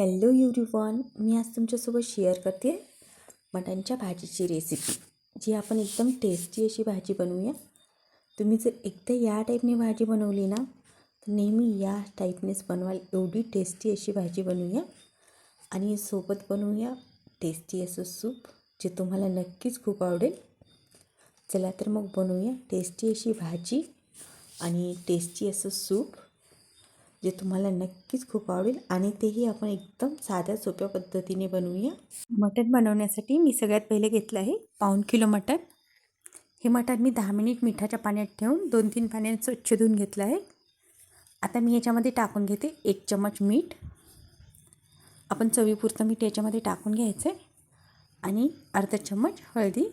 Hello युरिवॉन मी आज तुमच्यासोबत share करते मटणच्या भाजीची रेसिपी जी आपण एकदम टेस्टी अशी भाजी बनवूया. तुम्ही जर एकदा या टाईपने भाजी बनवली ना तर नेहमी या टाईपनेच बनवाल. एवढी टेस्टी अशी भाजी बनवूया. आणि सोबत बनवूया टेस्टी असं सूप जे तुम्हाला नक्कीच खूप आवडेल. चला तर मग बनवूया टेस्टी अशी भाजी आणि टेस्टी असं सूप जे तुम्हाला नक्कीच खूप आवडेल आणि तेही आपण एकदम साध्या सोप्या पद्धतीने बनवूया. मटण बनवण्यासाठी मी सगळ्यात पहिले घेतलं आहे पाऊण किलो मटण. हे मटण मी दहा मिनिट मिठाच्या पाण्यात ठेवून दोन तीन पाण्यात स्वच्छ धुवून घेतलं आहे. आता मी याच्यामध्ये टाकून घेते एक चमच मीठ. आपण चवीपुरतं मीठ याच्यामध्ये टाकून घ्यायचं आहे आणि अर्धा चम्मच हळदी.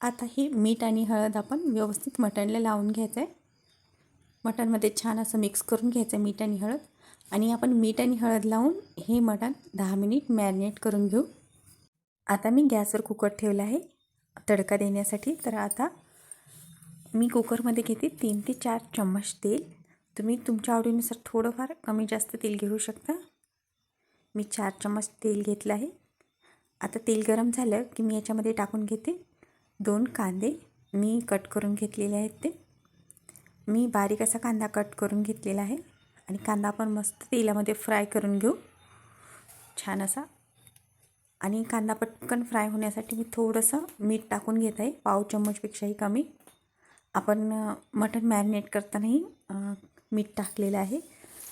आता ही मीठ आणि हळद आपण व्यवस्थित मटणला लावून घ्यायचं आहे. मटणमध्ये छान असं मिक्स करून घ्यायचं मीठ आणि हळद. आणि आपण मीठ आणि हळद लावून हे मटण दहा मिनिट मॅरिनेट करून घेऊ. आता मी गॅसवर कुकर ठेवलं आहे तडका देण्यासाठी. तर आता मी कुकरमध्ये घेते तीन ते चार चम्मच तेल. तुम्ही तुमच्या आवडीनुसार थोडंफार कमी जास्त तेल घेऊ शकता. मी चार चम्मच तेल घेतलं आहे. आता तेल गरम झालं की मी याच्यामध्ये टाकून घेते दोन कांदे. मी कट करून घेतलेले आहेत ते. मी बारीक असा कांदा कट करून घेतलेला आहे आणि कांदा आपण मस्त तेलामध्ये फ्राय करून घेऊ. छान असा. आणि कांदा पटकन फ्राय होण्यासाठी मी थोडंसं मीठ टाकून घेत आहे पाव चम्मचपेक्षाही कमी. आपण मटण मॅरिनेट करतानाही मीठ टाकलेलं आहे.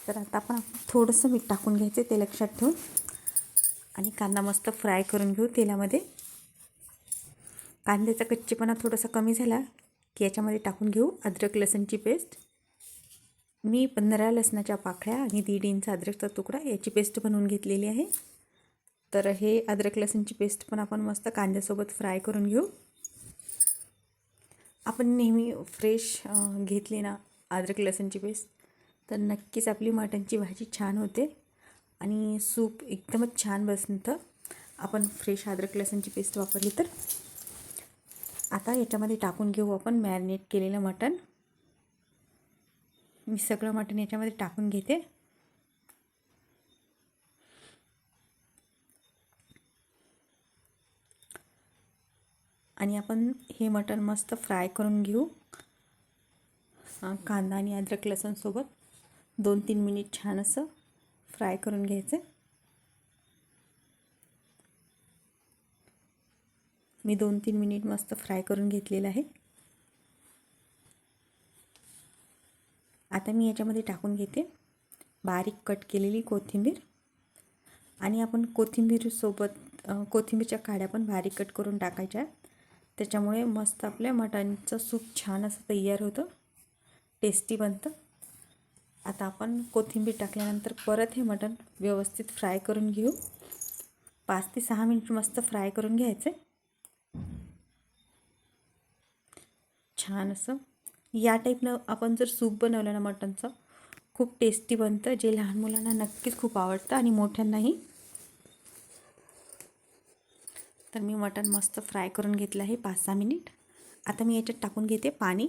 तर आता आपण थोडंसं मीठ टाकून घ्यायचं ते लक्षात ठेवून. आणि कांदा मस्त फ्राय करून घेऊ तेलामध्ये. कांद्याचा कच्चेपणा थोडासा कमी झाला की याच्यामध्ये टाकून घेऊ अद्रक लसणची पेस्ट. मी पंधरा लसणाच्या पाकळ्या आणि दीड इंच अद्रकचा तुकडा याची पेस्ट बनवून घेतलेली आहे. तर हे अद्रक लसणची पेस्ट पण आपण मस्त कांद्यासोबत फ्राय करून घेऊ. आपण नेहमी फ्रेश घेतली ना अद्रक लसणची पेस्ट तर नक्कीच आपली मटणची भाजी छान होते आणि सूप एकदमच छान बसतं. आपण फ्रेश अद्रक लसणची पेस्ट वापरली तर. आता याच्यामध्ये टाकून घेऊ आपण मॅरिनेट केलेलं मटण. मी सगळं मटण याच्यामध्ये टाकून घेते. आणि आपण हे मटण मस्त फ्राय करून घेऊ. कांदा आणि अद्रक लसणसोबत दोन तीन मिनिट छान असं फ्राय करून घ्यायचं. मी दोन तीन मिनिट मस्त फ्राय करून घेतलेलं आहे. आता मी याच्यामध्ये टाकून घेते. बारीक कट केलेली कोथिंबीर. आणि आपण कोथिंबीरसोबत कोथिंबीरच्या काड्या पण बारीक कट करून टाकायच्या. त्याच्यामुळे मस्त आपल्या मटणचं सूप छान असं तयार होतं. टेस्टी बनतं. आता आपण कोथिंबीर टाकल्यानंतर परत हे मटण व्यवस्थित फ्राय करून घेऊ. पाच ते सहा मिनिट मस्त फ्राय करून घ्यायचं. आहे छान असं. या टाईपनं आपण जर सूप बनवलं ना मटणचं खूप टेस्टी बनतं जे लहान मुलांना नक्कीच खूप आवडतं आणि मोठ्यांनाही. तर मी मटण मस्त फ्राय करून घेतलं आहे पाच सहा मिनिट आता मी याच्यात टाकून घेते पाणी.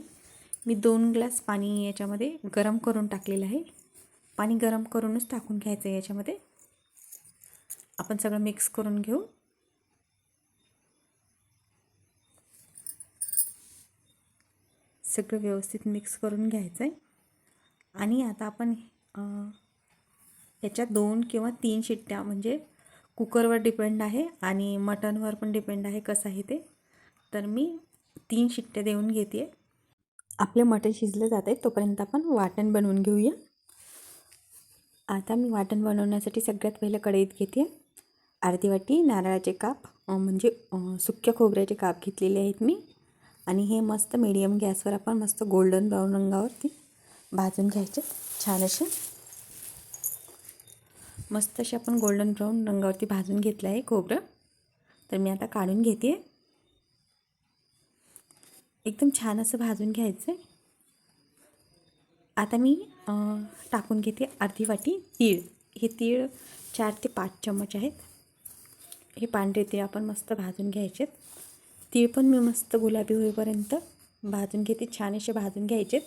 मी दोन ग्लास पाणी याच्यामध्ये गरम करून टाकलेलं आहे. पाणी गरम करूनच टाकून घ्यायचं आहे याच्यामध्ये. आपण सगळं मिक्स करून घेऊ. सगळं व्यवस्थित मिक्स करून घ्यायचं आहे आणि आता आपण याच्या दोन किंवा तीन शिट्ट्या म्हणजे कुकरवर डिपेंड आहे आणि मटनवर पण डिपेंड आहे कसं आहे ते. तर मी तीन शिट्ट्या देऊन घेते आहे आपले मटण शिजलं जात आहे तोपर्यंत आपण वाटण बनवून घेऊया. आता मी वाटण बनवण्यासाठी सगळ्यात पहिलं कढईत घेते अर्धी वाटी नारळाचे काप म्हणजे सुक्या खोबऱ्याचे काप घेतलेले आहेत मी. आणि हे मस्त मीडियम गॅसवर आपण मस्त गोल्डन ब्राऊन रंगावरती भाजून घ्यायचे छान असे. मस्त असे आपण गोल्डन ब्राऊन रंगावरती भाजून घेतलं आहे खोबरं. तर मी आता काढून घेते. एकदम छान असं भाजून घ्यायचं आहे. आता मी टाकून घेते अर्धी वाटी तीळ. हे तीळ चार ते पाच चम्मच आहेत. हे पांढरे तीळ आपण मस्त भाजून घ्यायचे आहेत तीळ पण मी मस्त गुलाबी होईपर्यंत भाजून घेते. छान असे भाजून घ्यायचेत.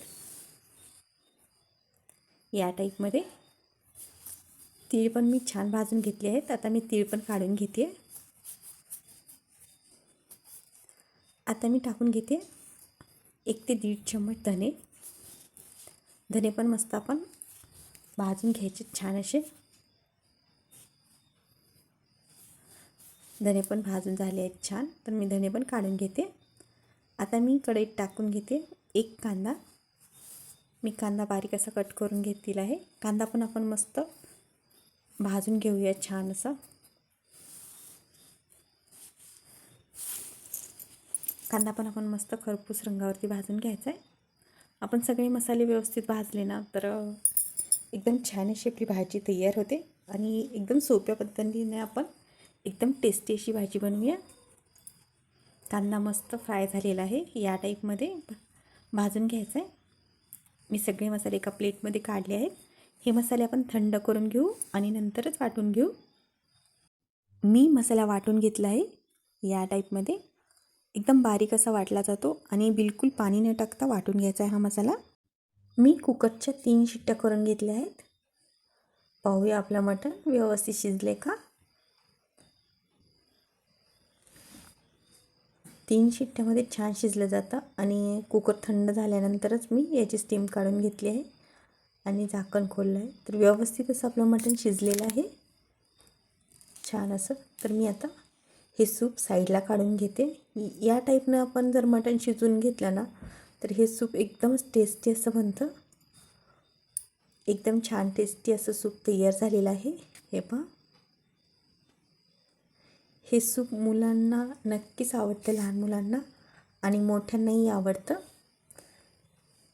या टाईपमध्ये तीळ पण मी छान भाजून घेतले आहेत. आता मी तीळ पण काढून घेते. आता मी टाकून घेते एक ते दीड चम्मच धने. धने पण मस्त आपण भाजून घ्यायचे. छान असे धने पण भाजून झाले आहेत छान. तर मी धने पण काढून घेते. आता मी कढईत टाकून घेते एक कांदा. मी कांदा बारीक असा कट करून घेतलेला आहे. कांदा पण आपण मस्त भाजून घेऊया छान असा. कांदा पण आपण मस्त खरपूस रंगावरती भाजून घ्यायचा आहे. आपण सगळे मसाले व्यवस्थित भाजले ना तर एकदम छान अशी आपली भाजी तयार होते. आणि एकदम सोप्या पद्धतीने आपण एकदम टेस्टी अशी भाजी बनवूया. कांदा मस्त फ्राय झालेला आहे. या टाईपमध्ये भाजून घ्यायचं आहे मी सगळे मसाले एका प्लेटमध्ये काढले आहेत. हे मसाले आपण थंड करून घेऊ आणि नंतरच वाटून घेऊ. मी मसाला वाटून घेतला आहे या टाईपमध्ये एकदम बारीक असा वाटला जातो आणि बिलकुल पाणी न टाकता वाटून घ्यायचा आहे हा मसाला. मी कुकरच्या तीन शिट्ट्या करून घेतल्या आहेत. पाहूया आपलं मटण व्यवस्थित शिजले का? तीन शिट्ट्यामध्ये छान शिजलं जातं आणि कुकर थंड झाल्यानंतरच मी याची स्टीम काढून घेतली आहे आणि झाकण खोललं आहे. तर व्यवस्थित असं आपलं मटण शिजलेलं आहे. छान असं. तर मी आता हे सूप साईडला काढून घेते. या टाईपनं आपण जर मटण शिजवून घेतलं ना तर हे सूप एकदमच टेस्टी असं बनतं. एकदम छान टेस्टी असं सूप तयार झालेलं आहे. हे पहा. हे सूप मुलांना नक्कीच आवडतं लहान मुलांना. आणि मोठ्यांनाही आवडतं.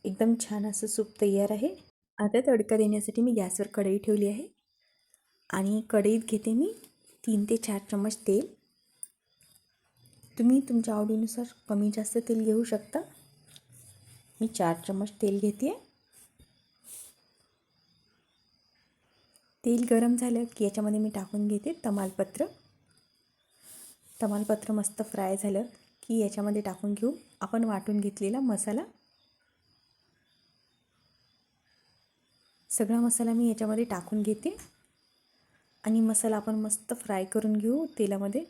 एकदम छान असं सूप तयार आहे. आता तडका देण्यासाठी मी गॅसवर कढई ठेवली आहे. आणि कढईत घेते मी तीन ते चार चम्मच तेल. तुम्ही तुमच्या आवडीनुसार कमी जास्त तेल घेऊ शकता. मी चार चम्मच तेल घेते. आहे तेल गरम झालं की याच्यामध्ये मी टाकून घेते तमालपत्र. तमालपत्र मस्त फ्राय झालं की याच्यामध्ये टाकून घेऊ. आपण वाटून घेतलेला मसाला. सगळा मसाला मी याच्यामध्ये टाकून घेते. आणि मसाला आपण मस्त फ्राय करून घेऊ तेलामध्ये.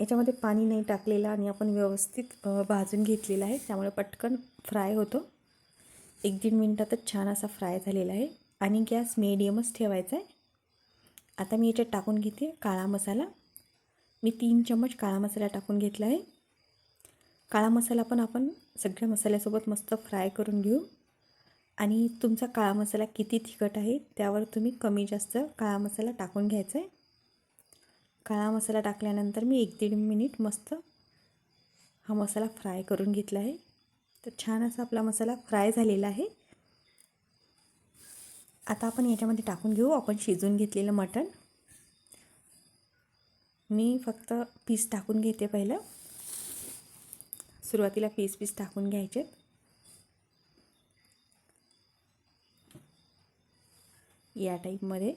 याच्यामध्ये पाणी नाही टाकलेलं आणि आपण व्यवस्थित भाजून घेतलेला आहे. त्यामुळे पटकन फ्राय होतो. एक दीड मिनटातच छान असा फ्राय झालेला आहे. आणि गॅस मीडियमच ठेवायचा आहे. आता मी याच्यात टाकून घेते काळा मसाला. मी तीन चम्मच काळा मसाला टाकून घेतला आहे. काळा मसाला पण आपण सगळ्या मसाल्यासोबत मस्त फ्राय करून घेऊ. आणि तुमचा काळा मसाला किती तिखट आहे त्यावर तुम्ही कमी जास्त काळा मसाला टाकून घ्यायचा आहे. काळा मसाला टाकल्यानंतर मी एक दीड मिनिट मस्त हा मसाला फ्राय करून घेतला आहे. तर छान असा आपला मसाला फ्राय झालेला आहे. आता आपण याच्यामध्ये टाकून घेऊ. आपण शिजवून घेतलेलं मटण. मी फक्त पीस टाकून घेते पहिलं. सुरुवातीला पीस पीस टाकून घ्यायचे. या टाईपमध्ये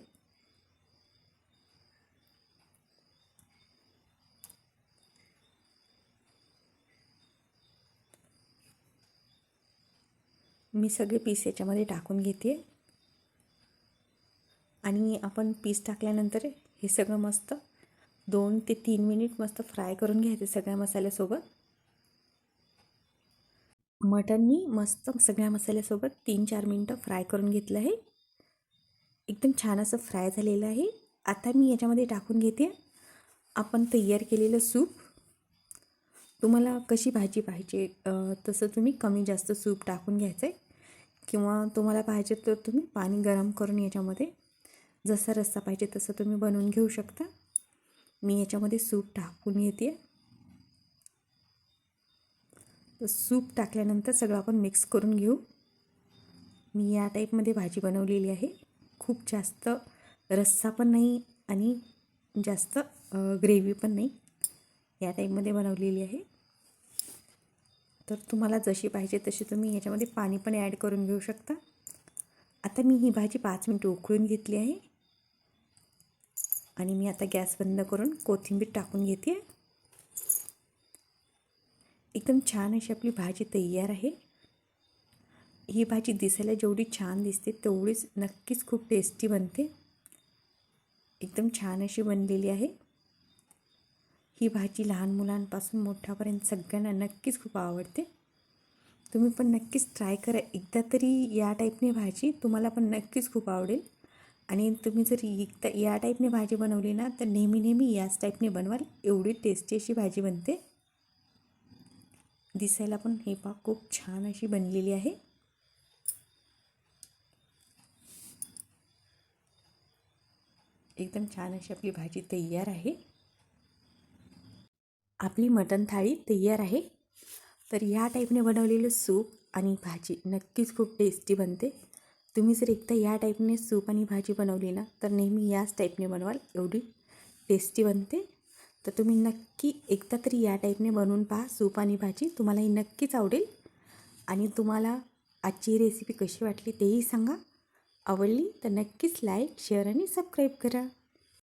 मी सगळे पीस याच्यामध्ये टाकून घेते. आणि आपण पीस टाकल्यानंतर हे सगळं मस्त दोन ते तीन मिनिट मस्त फ्राय करून घ्यायचे सगळ्या मसाल्यासोबत. मटन मी मस्त सगळ्या मसाल्यासोबत तीन चार मिनटं फ्राय करून घेतलं आहे. एकदम छान असं फ्राय झालेलं आहे. आता मी याच्यामध्ये टाकून घेते आपण तयार केलेलं सूप. तुम्हाला कशी भाजी पाहिजे तसं तुम्ही कमी जास्त सूप टाकून घ्यायचं आहे किंवा तुम्हाला पाहिजे तर तुम्ही पाणी गरम करून याच्यामध्ये जसा रस्सा पाहिजे तसं तुम्ही बनवून घेऊ शकता. मी याच्यामध्ये सूप टाकून येते तर सूप टाकल्यानंतर सगळं आपण मिक्स करून घेऊ. मी या टाईपमध्ये भाजी बनवलेली आहे. खूप जास्त रस्सा पण नाही आणि जास्त ग्रेव्ही पण नाही. या टाईपमध्ये बनवलेली आहे. तर तुम्हाला जशी पाहिजे तशी तुम्ही याच्यामध्ये पाणी पण ॲड करून घेऊ शकता. आता मी ही भाजी पाच मिनटं उकळून घेतली आहे. आणि मी आता गॅस बंद करून कोथिंबीर टाकून घेते. एकदम छान अशी आपली भाजी तयार आहे. ही भाजी दिसायला जेवढी छान दिसते तेवढीच नक्कीच खूप टेस्टी बनते. एकदम छान अशी बनलेली आहे. ही भाजी लहान मुलांपासून मोठ्यापर्यंत सगळ्यांना नक्कीच खूप आवडते. तुम्ही पण नक्कीच ट्राय करा. एकदा तरी या टाईपने भाजी तुम्हाला पण नक्कीच खूप आवडेल. आणि तुम्ही जर एकदा या टाईपने भाजी बनवली ना तर नेहमी नेहमी याच टाईपने बनवाल. एवढी टेस्टी अशी भाजी बनते. दिसायला पण हे पा खूप छान अशी बनलेली आहे. एकदम छान अशी आपली भाजी तयार आहे. आपली मटण थाळी तयार आहे. तर ह्या टाईपने बनवलेलं सूप आणि भाजी नक्कीच खूप टेस्टी बनते. तुम्ही जर एकदा या टाईपने सूप आणि भाजी बनवली ना तर नेहमी याच टाईपने बनवाल. एवढी टेस्टी बनते. तर तुम्ही नक्की एकदा तरी या टाईपने बनवून पहा. सूप आणि भाजी तुम्हालाही नक्कीच आवडेल. आणि तुम्हाला आजची रेसिपी कशी वाटली तेही सांगा. आवडली तर नक्कीच लाईक शेअर आणि सबस्क्राईब करा.